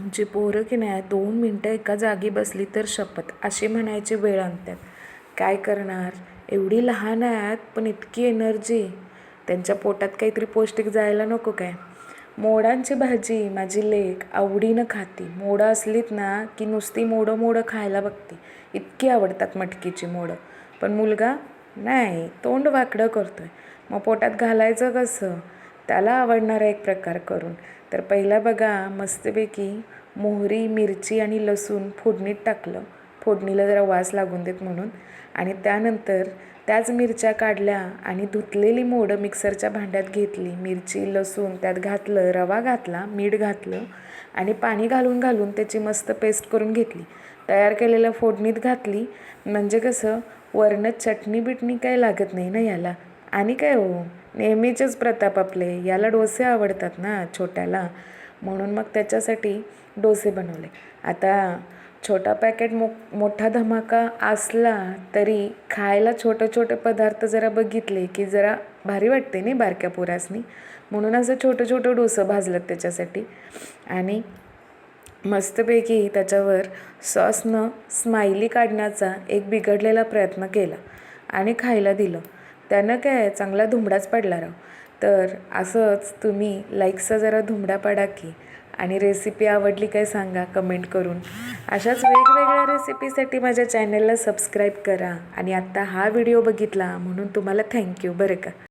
आमची पोरं की नाही दोन मिनटं एका जागी बसली तर शपथ. अशी म्हणायची वेळ आणतात काय करणार? एवढी लहान आहेत पण इतकी एनर्जी त्यांच्या पोटात काहीतरी पौष्टिक जायला नको काय? मोडांची भाजी माझी लेक आवडीनं खाती. मोडं असलीत ना की नुसती मोडं मोडं खायला बघते. इतकी आवडतात मटकीची मोडं. पण मुलगा नाही तोंड वाकडं करतोय. मग पोटात घालायचं कसं? त्याला आवडणारा एक प्रकार करून. तर पहिला बघा मस्तपैकी मोहरी मिरची आणि लसूण फोडणीत टाकलं. फोडणीला जरा वास लागून देत म्हणून. आणि त्यानंतर त्याच मिरच्या काढल्या आणि धुतलेली मोडं मिक्सरच्या भांड्यात घेतली. मिरची लसूण त्यात घातलं रवा घातला मीठ घातलं आणि पाणी घालून घालून त्याची मस्त पेस्ट करून घेतली. तयार केलेल्या फोडणीत घातली. म्हणजे कसं वरनं चटणी बिटणी काही लागत नाही ना याला. आणि काय हो? नेहमीचेच प्रताप आपले. याला डोसे आवडतात ना छोट्याला. म्हणून मग त्याच्यासाठी डोसे बनवले. आता छोटा पॅकेट मो मोठा धमाका असला तरी खायला छोटे छोटे पदार्थ जरा बघितले की जरा भारी वाटते नाही बारक्या पोरासनी. म्हणून असं छोटं छोटं डोसं भाजलं त्याच्यासाठी. आणि मस्तपैकी त्याच्यावर सॉसनं स्माइली काढण्याचा एक बिघडलेला प्रयत्न केला आणि खायला दिलं. त्यानं काय चांगला धुमडाच पडला राव. तर असंच तुम्ही लाईकचा जरा धुमडा पाडा की आणि रेसिपी आवडली काय सांगा कमेंट करून. अशाच वेगवेगळ्या रेसिपीसाठी माझ्या चॅनलला सबस्क्राईब करा. आणि आत्ता हा व्हिडिओ बघितला म्हणून तुम्हाला थँक्यू बरं का?